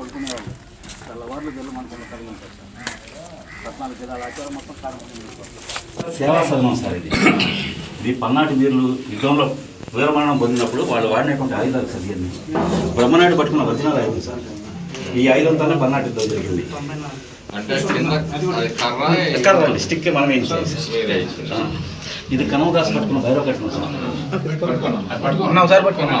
పడుకునేవాళ్ళు తెల్లవారులు జల్లు మనకు కలిగి ఉంటారు సార్. పద్నాలుగు జిల్లాల ఆచారం మొత్తం కార్యక్రమం సేవా సదనం సార్ ఇది. ఇది పల్నాటి వీరులు యుద్ధంలో వీరమరణం పొందినప్పుడు వాళ్ళు వాడినటువంటి ఆయుధాలు సార్ ఇవన్నీ బ్రహ్మనాయుడు పట్టుకున్న ఒరిజినల్ ఆయుధం సార్. ఈ ఆయుధంతోనే పల్నాటి యుద్ధం జరిగింది. స్టిక్ మనం ఏం. ఇది కనవదాస్ పట్టుకున్న భైరవ కట్టిన సార్. పట్టుకున్నాం. సార్ పట్టుకున్నాం.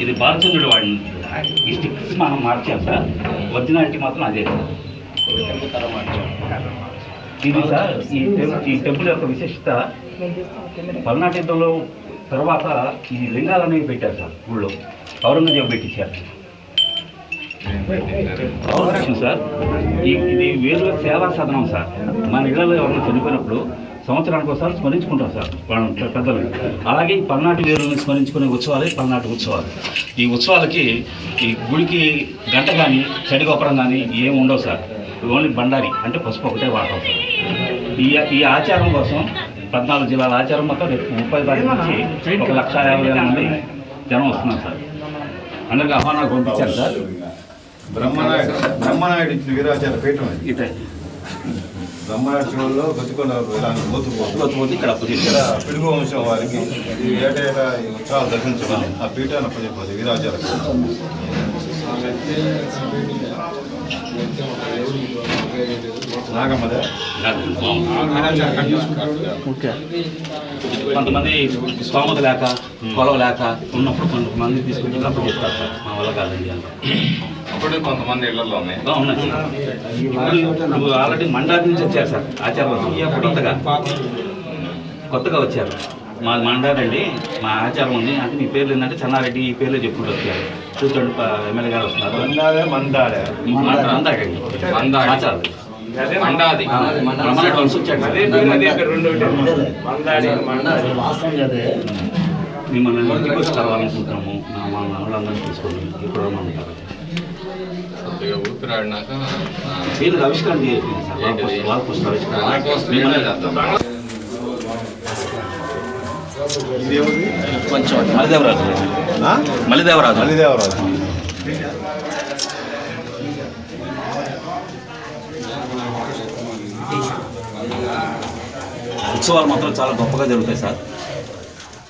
ఇదే బాలచంద్రుడు వాడిని ఈ స్టిక్స్ మనం మార్చాం సార్. ఒరిజినాలిటీ మాత్రం అదే. ఇది సార్ ఈ టెంపుల్ ఈ టెంపుల్ యొక్క విశిష్టత పల్నాటి యుద్ధంలో తర్వాత ఈ లింగాలు అనేవి పెట్టారు సార్ ఊళ్ళో. ఔరంగజేబు పెట్టించారు. సార్ ఇది వేరు సేవా సాధనం సార్. మన ఇళ్ళలో ఎవరైనా చనిపోయినప్పుడు సంవత్సరానికి ఒకసారి స్మరించుకుంటాం సార్. వాళ్ళ పెద్దలు. అలాగే ఈ పల్నాటి వేరుని స్మరించుకునే ఉత్సవాలే పల్నాటి ఉత్సవాలు. ఈ ఉత్సవాలకి ఈ గుడికి గంట కానీ చెడిగొప్పరం కానీ ఏం ఉండవు సార్. ఓన్లీ బండారి అంటే పసుపు ఒకటే వాడతాం సార్. ఈ ఈ ఆచారం కోసం పద్నాలుగు జిల్లాల ఆచారం మొత్తం రేపు ముప్పై తారీఖు నుంచి ఒక లక్ష యాభై వేల మంది జనం వస్తున్నారు సార్. అందరికి ఆహ్వానాలు పంపించారు సార్. బ్రహ్మనాయుడు బ్రహ్మనాయుడు ఇచ్చిన వీరాచార పీఠం ఇది. గతికొండ విలాంటి మూతుపోతుంది పోతే ఇక్కడ పిడుగు వంశం వారికి ఈ ఏటేటా ఈ ఉత్సవాలు దర్శించమని ఆ పీఠాన్ని అప్పచెప్పదు వీరాచార. నాగమ్మదే. కొంతమంది స్తోమత లేక కొలవ లేక ఉన్నప్పుడు కొంతమంది తీసుకొచ్చి అప్పు చెప్తారు సార్ మా వల్ల కాదండి అంటారు. అప్పుడు కొంతమంది ఇళ్ళలో ఉన్నాయి. ఇప్పుడు ఆల్రెడీ మండాది నుంచి వచ్చారు సార్ ఆచారం కొత్తగా? కొత్తగా వచ్చారు. మా మండారండి మా ఆచారం ఉంది. అంటే మీ పేర్లు ఏంటంటే చెన్నారెడ్డి ఈ పేర్లు చెప్పుకుంటూ వచ్చారు. కూర్చోండి ఎమ్మెల్యే గారు వస్తున్నారు. మందాడి. ఆచారం. మండాది. ఆ, బ్రహ్మనాయుడు వంశం వచ్చాడు. మిమ్మల్ని ఇంటికి వచ్చి కలవాలనుకుంటున్నాము మా మా వాళ్ళందరినీ తీసుకొని ఇప్పుడు రమ్మంటారు కొద్దిగా ఊపిరాడినాక వీళ్ళకి ఆవిష్కరణ కొంచెం మలిదేవరాజు ఆ? మలిదేవరాజు. మలిదేవరాజు. ఉత్సవాలు మాత్రం చాలా గొప్పగా జరుగుతాయి సార్.